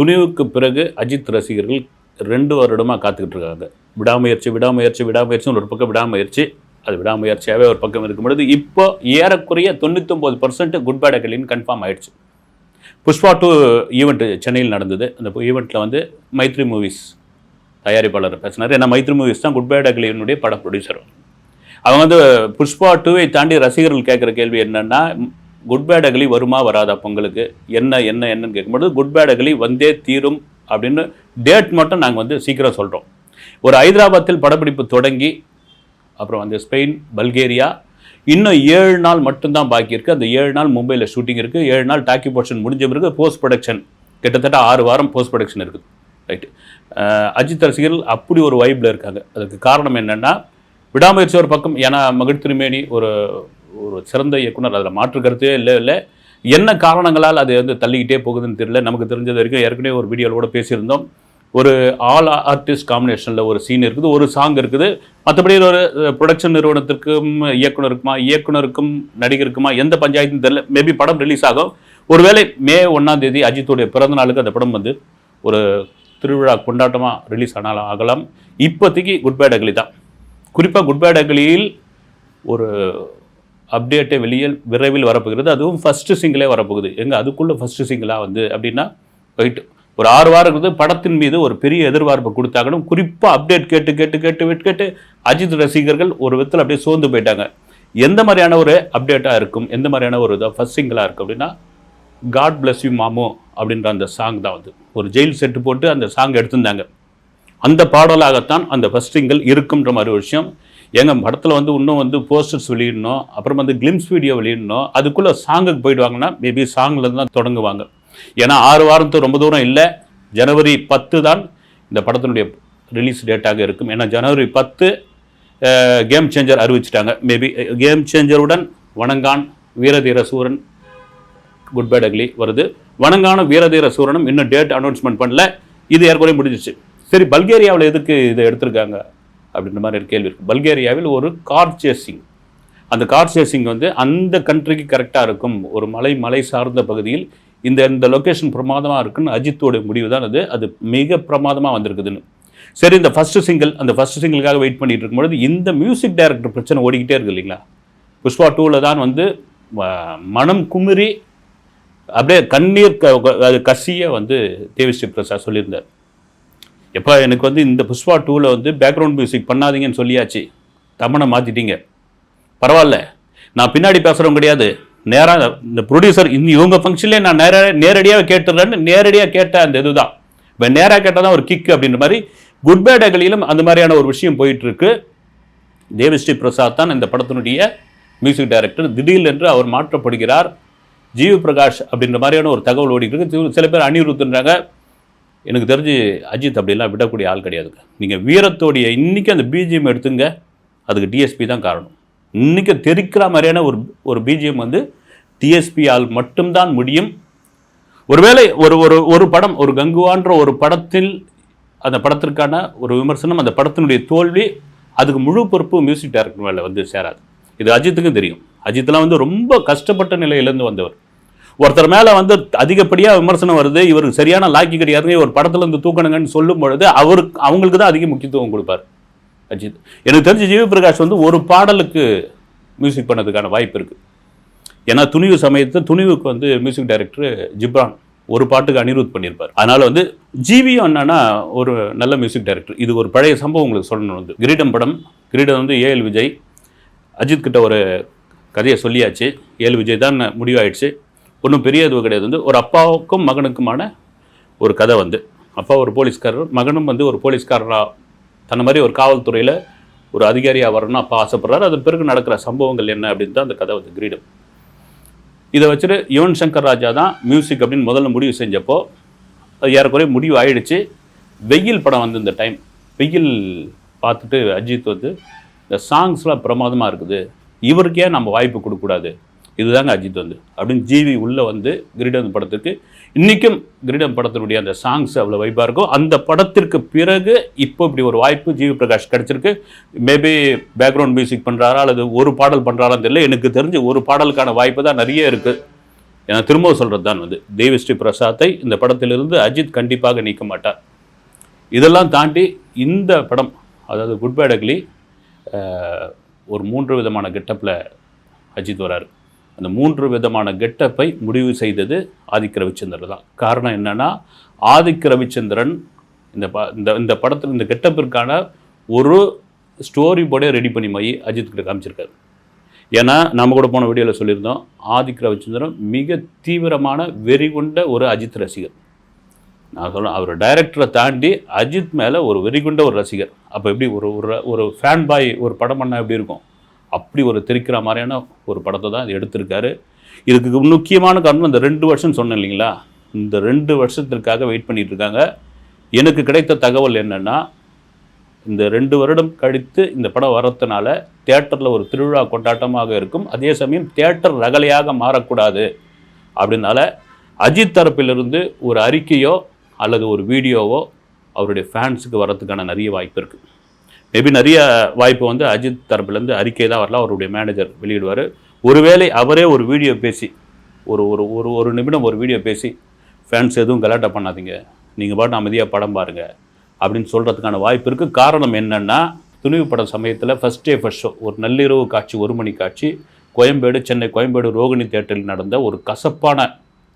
துணிவுக்கு பிறகு அஜித் ரசிகர்கள் ரெண்டு வருடமாக காத்துக்கிட்டு இருக்காங்க. விடாமுயற்சி விடாமுயற்சி விடாமுயற்சின்னு ஒரு பக்கம் விடாமுயற்சி அது விடாமுயற்சியாகவே ஒரு பக்கம் இருக்கும் பொழுது இப்போ ஏறக்குறைய தொண்ணூத்தொம்பது பர்சன்ட் குட் பேட் அகலின்னு கன்ஃபார்ம் ஆயிடுச்சு. புஷ்பா டூ ஈவெண்ட் சென்னையில் நடந்தது. அந்த ஈவெண்ட்டில் வந்து மைத்ரி மூவிஸ் தயாரிப்பாளர் பேசினார். ஏன்னா மைத்ரி மூவிஸ் தான் குட் பேட் அகலியினுடைய பட ப்ரொடியூசர் அவங்க வந்து புஷ்பா டூவை தாண்டி ரசிகர்கள் கேட்குற கேள்வி என்னென்னா குட் பேட் அகலி வருமா வராதா பொங்கலுக்கு? என்ன என்ன என்னன்னு கேட்கும்போது குட் பேட் அகலி வந்தே தீரும் அப்படின்னு டேட் மட்டும் நாங்கள் வந்து சீக்கிரம் சொல்கிறோம் ஒரு ஹைதராபாத்தில் படப்பிடிப்பு தொடங்கி அப்புறம் வந்து ஸ்பெயின் பல்கேரியா இன்னும் ஏழு நாள் மட்டும்தான் பாக்கி இருக்குது அந்த ஏழு நாள் மும்பையில் ஷூட்டிங் இருக்குது ஏழு நாள் டாக்கி போர்ஷன் முடிஞ்ச பிறகு போஸ்ட் ப்ரொடக்ஷன் கிட்டத்தட்ட ஆறு வாரம் போஸ்ட் ப்ரொடக்ஷன் இருக்குது ரைட்டு அஜித் ரசிகர்கள் அப்படி ஒரு வைப்பில் இருக்காங்க. அதுக்கு காரணம் என்னென்னா விடாமுயற்சி ஒரு பக்கம். ஏன்னா மகிழ் திருமேனி ஒரு ஒரு சிறந்த இயக்குனர் அதில் மாற்று கருத்தே இல்லை இல்லை. என்ன காரணங்களால் அது வந்து தள்ளிக்கிட்டே போகுதுன்னு தெரியல. நமக்கு தெரிஞ்சது வரைக்கும் ஏற்கனவே ஒரு வீடியோவில் கூட பேசியிருந்தோம். ஒரு ஆல் ஆர்டிஸ்ட் காம்பினேஷனில் ஒரு சீன் இருக்குது ஒரு சாங் இருக்குது. மற்றபடி ஒரு ப்ரொடக்ஷன் நிறுவனத்திற்கும் இயக்குனருக்குமா இயக்குனருக்கும் நடிகருக்குமா எந்த பஞ்சாயத்தும் தெரியல. மேபி படம் ரிலீஸ் ஆகும். ஒருவேளை மே ஒன்றாம் தேதி அஜித்துடைய பிறந்த நாளுக்கு அந்த படம் வந்து ஒரு திருவிழா கொண்டாட்டமாக ரிலீஸ் ஆனாலும் ஆகலாம். இப்போதைக்கு குட் பேட் அகலி தான். குறிப்பாக குட் பேட் அகலியில் ஒரு அப்டேட்டே வெளியில் விரைவில் வரப்போகிறது. அதுவும் ஃபஸ்ட்டு சிங்கிளே வரப்போகுது. எங்கள் அதுக்குள்ளே ஃபஸ்ட்டு சிங்கிளாக வந்து அப்படின்னா ரைட்டு ஒரு ஆறு வாரம் இருக்குது. படத்தின் மீது ஒரு பெரிய எதிர்பார்ப்பு கொடுத்தாங்கன்னு குறிப்பாக அப்டேட் கேட்டு கேட்டு கேட்டு கேட்டு கேட்டு அஜித் ரசிகர்கள் ஒரு விதத்தில் அப்படியே சோர்ந்து போயிட்டாங்க. எந்த மாதிரியான ஒரு அப்டேட்டாக இருக்கும்? எந்த மாதிரியான ஒரு இதாக ஃபஸ்ட் சிங்கிளாக இருக்கும் அப்படின்னா காட் பிளஸ் யூ மாமோ அப்படின்ற அந்த சாங் தான் வந்து ஒரு ஜெயில் செட்டு போட்டு அந்த சாங் எடுத்திருந்தாங்க. அந்த பாடலாகத்தான் அந்த ஃபஸ்ட் சிங்கிள் இருக்குன்ற மாதிரி ஒரு விஷயம். எங்க படத்தில் வந்து இன்னும் வந்து போஸ்டர்ஸ் வெளியிடணும் அப்புறம் வந்து கிளிம்ஸ் வீடியோ வெளியிடணும் அதுக்குள்ளே சாங்குக்கு போயிடுவாங்கன்னா மேபி சாங்லேருந்து தான் தொடங்குவாங்க. ஏன்னா ஆறு வாரத்து ரொம்ப தூரம் இல்லை. ஜனவரி பத்து தான் இந்த படத்தினுடைய ரிலீஸ் டேட்டாக இருக்கும். ஏன்னா ஜனவரி பத்து game changer அறிவிச்சிட்டாங்க. Maybe game சேஞ்சருடன் Vanangaan வீரதீர சூரன் குட் பேட் அக்லி வருது. வணங்கான வீரதீர சூரனும் இன்னும் டேட் அனௌன்ஸ்மெண்ட் பண்ணல. இது ஏற்கனவே முடிஞ்சிச்சு சரி பல்கேரியாவில் எதுக்கு இதை எடுத்திருக்காங்க? அப்படின்ற மாதிரி ஒரு கேள்வி இருக்குது பல்கேரியாவில் ஒரு கார் சேசிங் அந்த கார் சேசிங் வந்து அந்த கண்ட்ரிக்கு கரெக்டாக இருக்கும். ஒரு மலை மலை சார்ந்த பகுதியில் இந்த இந்த லொக்கேஷன் பிரமாதமாக இருக்குன்னு அஜித்தோட முடிவு தான் அது. அது மிக பிரமாதமாக வந்திருக்குதுன்னு. சரி இந்த ஃபஸ்ட்டு சிங்கிள் அந்த ஃபஸ்ட்டு சிங்கிளுக்காக வெயிட் பண்ணிகிட்டு இருக்கும்பொழுது இந்த மியூசிக் டைரக்டர் பிரச்சனை ஓடிக்கிட்டே இருக்கு இல்லைங்களா? புஷ்பா டூவில் தான் வந்து மனம் குமுறி அப்படியே கண்ணீர் க கசிய வந்து தேவிஸ்ரீ பிரசாத் சொல்லியிருந்தார். எப்போ எனக்கு வந்து இந்த புஷ்பா டூவில் வந்து பேக்ரவுண்ட் மியூசிக் பண்ணாதீங்கன்னு சொல்லியாச்சு. தமனை மாற்றிட்டீங்க பரவாயில்ல. நான் பின்னாடி பேசுகிறவங்க கிடையாது. நேராக இந்த ப்ரொடியூசர் இந்த இவங்க ஃபங்க்ஷன்லேயே நான் நேர நேரடியாக கேட்டுறேன்னு நேரடியாக கேட்ட அந்த இதுதான். இப்போ நேராக கேட்டால் தான் ஒரு கிக் அப்படின்ற மாதிரி குட் பேட் அகலியிலும் அந்த மாதிரியான ஒரு விஷயம் போயிட்டுருக்கு. தேவஸ்ரீ தேவிஸ்ரீ பிரசாத் தான் இந்த படத்தினுடைய மியூசிக் டைரக்டர் திடீர் என்று அவர் மாற்றப்படுகிறார். ஜீவ் பிரகாஷ் அப்படின்ற மாதிரியான ஒரு தகவல் ஓடிக்கிட்டு சில பேர் அனிருத்துன்றாங்க. எனக்கு தெரிஞ்சு அஜித் அப்படிலாம் விடக்கூடிய ஆள் கிடையாதுங்க. நீங்கள் வீரத்தோடைய இன்னைக்கு அந்த பிஜிஎம் எடுத்துங்க அதுக்கு டிஎஸ்பி தான் காரணம். இன்றைக்கி தெரிக்கிற மாதிரியான ஒரு ஒரு பிஜிஎம் வந்து டிஎஸ்பியால் மட்டும்தான் முடியும். ஒருவேளை ஒரு ஒரு ஒரு படம் ஒரு கங்குவான்ற ஒரு படத்தில் அந்த படத்திற்கான ஒரு விமர்சனம் அந்த படத்தினுடைய தோல்வி அதுக்கு முழு பொறுப்பு மியூசிக் டைரக்டர் மேலே வந்து சேராது. இது அஜித்துக்கும் தெரியும். அஜித்லாம் வந்து ரொம்ப கஷ்டப்பட்ட நிலையிலேருந்து வந்தவர். ஒருத்தர் மேலே வந்து அதிகப்படியாக விமர்சனம் வருது இவருக்கு சரியான லாக்கி கிடையாதுங்க ஒரு படத்துல இருந்து தூக்கணுங்கன்னு சொல்லும் பொழுது அவருக்கு அவங்களுக்கு தான் அதிக முக்கியத்துவம் கொடுப்பார். அஜித். எனக்கு தெரிஞ்சு ஜிவி பிரகாஷ் வந்து ஒரு பாடலுக்கு மியூசிக் பண்ணதுக்கான வாய்ப்பு இருக்குது ஏன்னா துணிவு சமயத்தில் துணிவுக்கு வந்து மியூசிக் டைரக்டர் ஜிப்ரான் ஒரு பாட்டுக்கு அனிருத் பண்ணியிருப்பார். அதனால் வந்து ஜிவியும் என்னன்னா ஒரு நல்ல மியூசிக் டைரக்டர் இது ஒரு பழைய சம்பவம் உங்களுக்கு சொல்லணும் வந்து. கிரீடம் படம். கிரீடம் வந்து ஏஎல் விஜய். அஜித் கிட்ட ஒரு கதையை சொல்லியாச்சு. ஏஎல் விஜய் தான் முடிவாயிடுச்சு. ஒன்றும் பெரிய இதுவும் கிடையாது. வந்து ஒரு அப்பாவுக்கும் மகனுக்குமான ஒரு கதை வந்து. அப்பா ஒரு போலீஸ்காரர் மகனும் வந்து ஒரு போலீஸ்காரராக தன்னை மாதிரி ஒரு காவல்துறையில் ஒரு அதிகாரியாக வரணும்னு அப்பா ஆசைப்படுறாரு. அதன் பிறகு நடக்கிற சம்பவங்கள் என்ன அப்படின்னு தான் அந்த கதை வந்து கிரீடம். இதை வச்சுட்டு யுவன் சங்கர் ராஜா தான் மியூசிக் அப்படின்னு முதல்ல முடிவு செஞ்சப்போ அது ஏறக்குறைய முடிவு ஆயிடுச்சு. வெயில் படம் வந்து இந்த டைம். வெயில் பார்த்துட்டு அஜித் வந்து இந்த சாங்ஸ்லாம் பிரமாதமாக இருக்குது. இவருக்கே நம்ம வாய்ப்பு கொடுக்கக்கூடாது. இதுதாங்க அஜித் வந்து. அப்படின்னு ஜிவி உள்ளே வந்து கிரீடம் படத்துக்கு. இன்றைக்கும் கிரீடம் படத்தினுடைய அந்த சாங்ஸ் அவ்வளோ வைப்பாக இருக்கும். அந்த படத்திற்கு பிறகு இப்போ இப்படி ஒரு வாய்ப்பு ஜிவி பிரகாஷ் கிடச்சிருக்கு. மேபி பேக்ரவுண்ட் மியூசிக் பண்ணுறாரா அல்லது ஒரு பாடல் பண்ணுறாரான்னு தெரியல. எனக்கு தெரிஞ்சு ஒரு பாடலுக்கான வாய்ப்பு தான் நிறைய இருக்குது ஏன்னா திரும்ப சொல்கிறது தான் வந்து. தேவிஸ்ரீ பிரசாத்தை இந்த படத்திலிருந்து அஜித் கண்டிப்பாக நீக்க மாட்டார். இதெல்லாம் தாண்டி இந்த படம் அதாவது குட் பை அக்லி ஒரு மூன்று விதமான கெட்டப்பில் அஜித் வராரு. அந்த மூன்று விதமான கெட்டப்பை முடிவு செய்தது ஆதிக்க ரவிச்சந்திரன் தான். காரணம் என்னென்னா ஆதிக்க ரவிச்சந்திரன் இந்த ப இந்த இந்த படத்தில் இந்த கெட்டப்பிற்கான ஒரு ஸ்டோரி போர்டே ரெடி பண்ணி மை அஜித் கிட்ட காமிச்சிருக்காரு. ஏன்னா நம்ம கூட போன வீடியோவில் சொல்லியிருந்தோம் ஆதிக்க ரவிச்சந்திரன் மிக தீவிரமான வெறி கொண்ட ஒரு அஜித் ரசிகர். நான் சொல்ல அவர் டைரக்டரை தாண்டி அஜித் மேலே ஒரு வெறிகுண்ட ஒரு ரசிகர். அப்போ எப்படி ஒரு ஒரு ஒரு ஃபேன் பாய் ஒரு படம் பண்ணால் எப்படி இருக்கும்? அப்படி ஒரு தெரிக்கிற மாதிரியான ஒரு படத்தை தான் இது எடுத்திருக்காரு. இதுக்கு முக்கியமான காரணம் இந்த ரெண்டு வருஷம் சொன்னேன் இல்லைங்களா? இந்த ரெண்டு வருஷத்திற்காக வெயிட் பண்ணிகிட்டு இருக்காங்க. எனக்கு கிடைத்த தகவல் என்னென்னா இந்த ரெண்டு வருடம் கழித்து இந்த படம் வரதுனால தேட்டரில் ஒரு திருவிழா கொண்டாட்டமாக இருக்கும். அதே சமயம் தேட்டர் ரகலையாக மாறக்கூடாது அப்படின்னால அஜித் தரப்பிலிருந்து ஒரு அறிக்கையோ அல்லது ஒரு வீடியோவோ அவருடைய ஃபேன்ஸுக்கு வரத்துக்கான நிறைய வாய்ப்பு இருக்குது மேபி நிறைய வாய்ப்பு வந்து அஜித் தரப்புலேருந்து அறிக்கை தான் வரலாம். அவருடைய மேனேஜர் வெளியிடுவார். ஒருவேளை அவரே ஒரு வீடியோ பேசி ஒரு ஒரு ஒரு ஒரு நிமிடம் ஒரு வீடியோ பேசி ஃபேன்ஸ் எதுவும் கலாட்டம் பண்ணாதீங்க. நீங்கள் பாட்டு அமைதியாக படம் பாருங்கள் அப்படின்னு சொல்கிறதுக்கான வாய்ப்பு இருக்குது காரணம் என்னென்னா துணிவு படம் சமயத்தில் ஃபஸ்ட் டே ஃபஸ்ட் ஷோ ஒரு நள்ளிரவு காட்சி ஒரு மணி காட்சி கோயம்பேடு சென்னை கோயம்பேடு ரோகிணி தேட்டரில் நடந்த ஒரு கசப்பான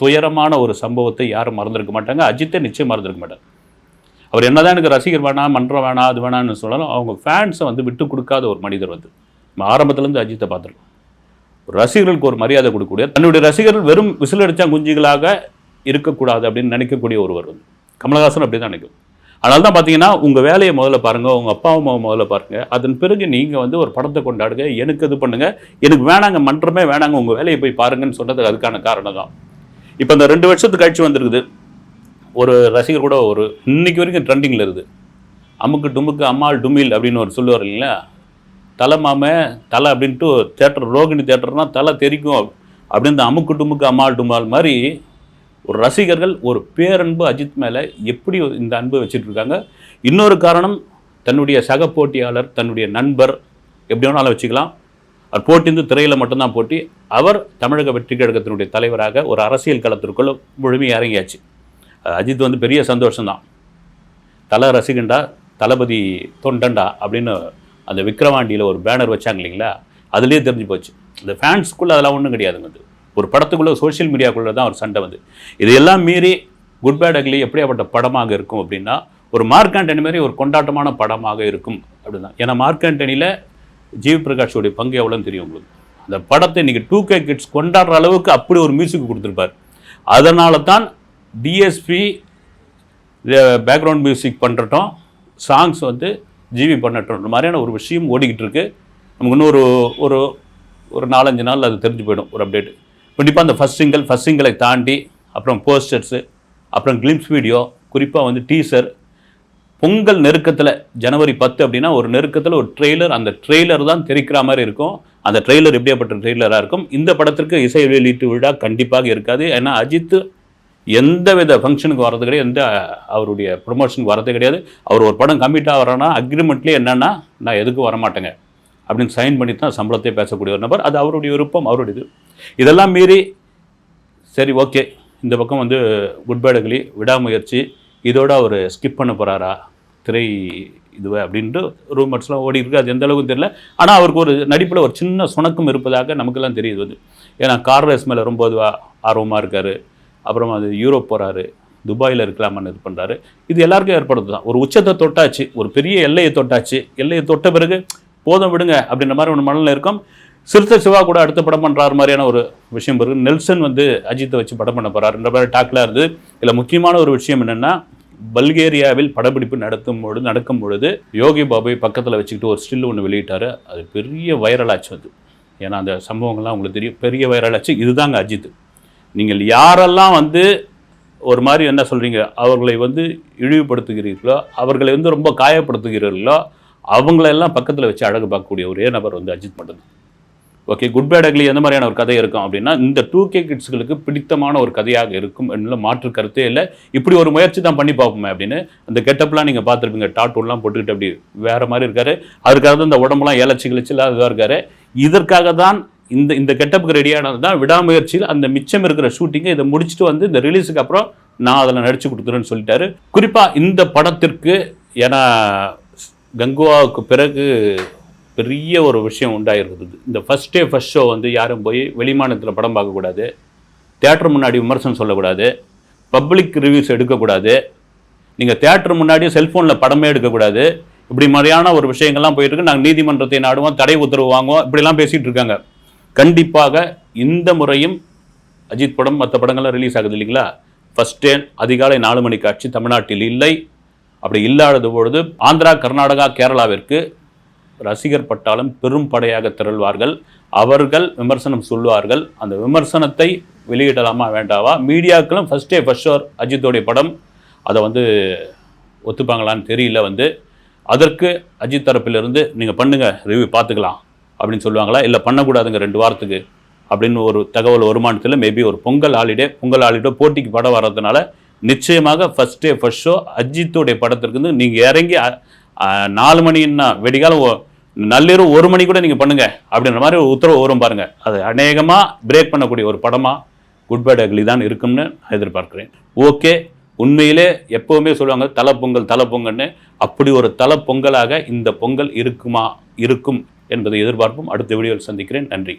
துயரமான ஒரு சம்பவத்தை யாரும் மறந்துருக்க மாட்டாங்க. அஜித்தை நிச்சயம் மறந்துருக்க மாட்டாங்க அவர் என்னதான் எனக்கு ரசிகர் வேணாம் மன்றம் வேணாம் அது வேணாம்னு சொன்னாலும் அவங்க ஃபேன்ஸை வந்து விட்டு கொடுக்காத ஒரு மனிதர் வந்து. நம்ம ஆரம்பத்துலேருந்து அஜித்தை பார்த்துருக்கோம். ரசிகர்களுக்கு ஒரு மரியாதை கொடுக்கக்கூடிய தன்னுடைய ரசிகர்கள் வெறும் விசில் அடித்தா குஞ்சுகளாக இருக்கக்கூடாது அப்படின்னு நினைக்கக்கூடிய ஒருவர் வந்து. கமலஹாசன் அப்படி தான் நினைக்கும். அதனால தான் பார்த்தீங்கன்னா உங்கள் வேலையை முதல்ல பாருங்கள் உங்கள் அப்பா அம்மா முதல்ல பாருங்கள் அதன் பிறகு நீங்கள் வந்து ஒரு படத்தை கொண்டாடுங்க எனக்கு இது பண்ணுங்கள் எனக்கு வேணாங்க மன்றமே வேணாங்க உங்கள் வேலையை போய் பாருங்கன்னு சொன்னதுக்கு அதுக்கான காரணம் தான். இப்போ இந்த ரெண்டு வருஷத்துக்கு கழிச்சு வந்திருக்குது. ஒரு ரசிகர் கூட ஒரு இன்னைக்கு வரைக்கும் ட்ரெண்டிங்கில் இருக்குது அமுக்கு டுமுக்கு அம்மாள் டுமில் அப்படின்னு ஒரு சொல்லுவார் இல்லைங்களா? தலை மாம தலை அப்படின்ட்டு தேட்டர் ரோகிணி தேட்டர்னா தலை தெரிக்கும் அப்படின்னு அமுக்கு டுமுக்கு அம்மாள் டுமால் மாதிரி ஒரு ரசிகர்கள் ஒரு பேரன்பு அஜித் மேலே எப்படி இந்த அன்பு வச்சுட்ருக்காங்க இன்னொரு காரணம் தன்னுடைய சக போட்டியாளர் தன்னுடைய நண்பர் எப்படி வேணாலும் வச்சுக்கலாம். அவர் போட்டிந்து திரையில் மட்டும்தான் போட்டி. அவர் தமிழக வெற்றி கழகத்தினுடைய தலைவராக ஒரு அரசியல் களத்திற்குள்ள முழுமையாக இறங்கியாச்சு. அஜித் வந்து பெரிய சந்தோஷம்தான். தலை ரசிகண்டா தளபதி தொண்டண்டா அப்படின்னு அந்த விக்ரவாண்டியில் ஒரு பேனர் வச்சாங்க இல்லைங்களா? அதுலேயே தெரிஞ்சு போச்சு. இந்த ஃபேன்ஸ்க்குள்ளே அதெல்லாம் ஒன்றும் கிடையாதுங்க அது. ஒரு படத்துக்குள்ளே சோஷியல் மீடியாக்குள்ளே தான் ஒரு சண்டை வந்து. இதையெல்லாம் மீறி குட் பேட் அக்லி எப்படியாப்பட்ட படமாக இருக்கும் அப்படின்னா ஒரு மார்க் ஆண்டனி மாதிரி ஒரு கொண்டாட்டமான படமாக இருக்கும் அப்படின்னா ஏன்னா மார்க் ஆண்டனியில் ஜிவி பிரகாஷோடைய பங்கு எவ்வளோன்னு தெரியும் உங்களுக்கு. அந்த படத்தை இன்னைக்கு டூ கே கிட்ஸ் கொண்டாடுற அளவுக்கு அப்படி ஒரு மியூசிக் கொடுத்துருப்பார். அதனால தான் டிஎஸ்பி பேக்ரவுண்ட் மியூசிக் பண்ணுறட்டும் சாங்ஸ் வந்து ஜிவி பண்ணட்டும். மாதிரியான ஒரு விஷயம் ஓடிக்கிட்டு இருக்கு. நமக்கு இன்னும் ஒரு ஒரு ஒரு நாலஞ்சு நாள் அது தெரிஞ்சு போயிடும் ஒரு அப்டேட் கண்டிப்பாக அந்த ஃபஸ்ட் சிங்கிள் ஃபஸ்ட் சிங்கிளை தாண்டி அப்புறம் போஸ்டர்ஸு அப்புறம் கிளிம்ஸ் வீடியோ குறிப்பாக வந்து டீசர் பொங்கல் நெருக்கத்தில் ஜனவரி பத்து அப்படின்னா ஒரு நெருக்கத்தில் ஒரு ட்ரெய்லர் அந்த ட்ரெய்லர் தான் தெரிக்கிற மாதிரி இருக்கும். அந்த ட்ரெய்லர் எப்படியாப்பட்ட ட்ரெய்லராக இருக்கும். இந்த படத்திற்கு இசை வெளியீட்டு விழா கண்டிப்பாக இருக்காது. ஏன்னா அஜித் எந்த வித ஃபங்க்ஷனுக்கு வர்றது கிடையாது எந்த அவருடைய ப்ரொமோஷனுக்கு வரது கிடையாது. அவர் ஒரு படம் கம்மிட்டாக ஆகிறான்னா அக்ரிமெண்ட்லேயே என்னன்னா நான் எதுக்கும் வரமாட்டேங்க. அப்படின்னு சைன் பண்ணி தான் சம்பளத்தையே பேசக்கூடிய ஒரு நபர். அது அவருடைய விருப்பம் அவருடைய இது இதெல்லாம் மீறி சரி ஓகே. இந்த பக்கம் வந்து குட்பேடுகளி விடாமுயற்சி. இதோட அவர் ஸ்கிப் பண்ண போகிறாரா திரை இதுவை? அப்படின்ட்டு ரூமர்ஸ்லாம் ஓடி இருக்கு. அது எந்த அளவுக்கு தெரியல. ஆனால் அவருக்கு ஒரு நடிப்பில் ஒரு சின்ன சுணக்கம் இருப்பதாக நமக்கெல்லாம் தெரியுது அது ஏன்னா கார் ரேஸ் மேலே ரொம்ப ஆர்வமாக இருக்கார். அப்புறம் அது யூரோப் போகிறாரு துபாயில் இருக்கலாமான்னு இது பண்ணுறாரு இது எல்லாருக்கும் ஏற்படுது தான். ஒரு உச்சத்தை தொட்டாச்சு ஒரு பெரிய எல்லையை தொட்டாச்சு எல்லையை தொட்ட பிறகு போதும் விடுங்க அப்படின்ற மாதிரி ஒரு மனநிலை இருக்கும். சிறுத்தை சிவா கூட அடுத்த படம் பண்ணுறாரு மாதிரியான ஒரு விஷயம் இருக்கு. நெல்சன் வந்து அஜித்தை வச்சு படம் பண்ண போகிறாருன்ற மாதிரி டாக்லாம் இருந்தது இதில் முக்கியமான ஒரு விஷயம் என்னென்னா பல்கேரியாவில் படப்பிடிப்பு நடத்தும் பொழுது நடக்கும் பொழுது யோகி பாபு பக்கத்தில் வச்சுக்கிட்டு ஒரு ஸ்டில் ஒன்று வெளியிட்டார். அது பெரிய வைரலாச்சு அது. ஏன்னா அந்த சம்பவங்கள்லாம் உங்களுக்கு தெரியும். பெரிய வைரலாச்சு இதுதாங்க அஜித். நீங்கள் யாரெல்லாம் வந்து ஒரு மாதிரி என்ன சொல்கிறீங்க அவர்களை வந்து இழிவுபடுத்துகிறீர்களோ அவர்களை வந்து ரொம்ப காயப்படுத்துகிறீர்களோ அவங்களெல்லாம் பக்கத்தில் வச்சு அழகு பார்க்கக்கூடிய ஒரே நபர் வந்து அஜித் மட்டும்தான். ஓகே குட் பேட் அக்லி எந்த மாதிரியான ஒரு கதை இருக்கும் அப்படின்னா இந்த டூ கே கிட்ஸ்களுக்கு பிடித்தமான ஒரு கதையாக இருக்கும் என்ன மாற்று கருத்தே இல்லை. இப்படி ஒரு முயற்சி தான் பண்ணி பார்ப்போமே அப்படின்னு அந்த கெட்டப்லாம் நீங்கள் பார்த்துருப்பீங்க. டாட்டூலாம் போட்டுக்கிட்டு அப்படி வேறு மாதிரி இருக்காரு. அதுக்காக தான் இந்த உடம்புலாம் ஏலச்சி கிழிச்சு இல்லாததாக இருக்காரு. இதற்காக தான் இந்த இந்த கெட்டப்புக்கு ரெடியானது தான் விடாமுயற்சியில் அந்த மிச்சம் இருக்கிற ஷூட்டிங்கை இதை முடிச்சுட்டு வந்து இந்த ரிலீஸுக்கு அப்புறம் நான் அதில் நடிச்சு கொடுக்குறேன்னு சொல்லிட்டாரு. குறிப்பாக இந்த படத்திற்கு ஏன்னா கங்குவாவுக்கு பிறகு பெரிய ஒரு விஷயம் உண்டாயிருக்குது இந்த ஃபஸ்ட் டே ஃபஸ்ட் ஷோ வந்து யாரும் போய் வெளிமாநிலத்தில் படம் பார்க்கக்கூடாது. தேட்டர் முன்னாடி விமர்சனம் சொல்லக்கூடாது. பப்ளிக் ரிவ்யூஸ் எடுக்கக்கூடாது. நீங்கள் தேட்டர் முன்னாடியும் செல்ஃபோனில் படமே எடுக்கக்கூடாது. இப்படி மாதிரியான ஒரு விஷயங்கள்லாம் போயிட்டு இருக்கு. நாங்கள் நீதிமன்றத்தை நாடுவோம் தடை உத்தரவு வாங்குவோம். இப்படிலாம் பேசிகிட்டு இருக்காங்க. கண்டிப்பாக இந்த முறையும் அஜித் படம் மற்ற படங்கள்லாம் ரிலீஸ் ஆகுது இல்லைங்களா? ஃபஸ்ட் டே அதிகாலை நாலு மணி காட்சி தமிழ்நாட்டில் இல்லை. அப்படி இல்லாதது பொழுது ஆந்திரா கர்நாடகா கேரளாவிற்கு ரசிகர் பட்டாளம் பெரும் படையாக திரள்வார்கள். அவர்கள் விமர்சனம் சொல்லுவார்கள் அந்த விமர்சனத்தை வெளியிடலாமா வேண்டாவா? மீடியாக்களும் ஃபஸ்ட் டே ஃபர்ஸ்ட் ஷோர் அஜித்தோடைய படம் அதை வந்து ஒத்துப்பாங்களான்னு தெரியல வந்து. அதற்கு அஜித் தரப்பிலிருந்து நீங்கள் பண்ணுங்கள் ரிவ்யூ பார்த்துக்கலாம். அப்படின்னு சொல்லுவாங்களா? இல்லை பண்ணக்கூடாதுங்க ரெண்டு வாரத்துக்கு அப்படின்னு ஒரு தகவல் வருமானத்தில் மேபி ஒரு பொங்கல் ஹாலிடே பொங்கல் ஹாலிடே போட்டிக்கு படம் வர்றதுனால நிச்சயமாக ஃபஸ்ட் டே ஃபஸ்ட் ஷோ அஜித்துடைய படத்திற்கு வந்து நீங்கள் இறங்கி நாலு மணின்னா வெடிகாலம் நள்ளிரவு ஒரு மணி கூட நீங்கள் பண்ணுங்கள் அப்படின்ற மாதிரி ஒரு உத்தரவு வரும் பாருங்கள் அது அநேகமாக பிரேக் பண்ணக்கூடிய ஒரு படமாக குட் பேட் அக்லி தான் இருக்கும்னு நான் எதிர்பார்க்குறேன். ஓகே உண்மையிலே எப்போவுமே சொல்லுவாங்க தலை பொங்கல் தலை பொங்கல்னு அப்படி ஒரு தலை பொங்கலாக இந்த பொங்கல் இருக்குமா இருக்கும். என்பதை எதிர்பார்ப்பும் அடுத்த வீடியோவில் சந்திக்கிறேன். நன்றி.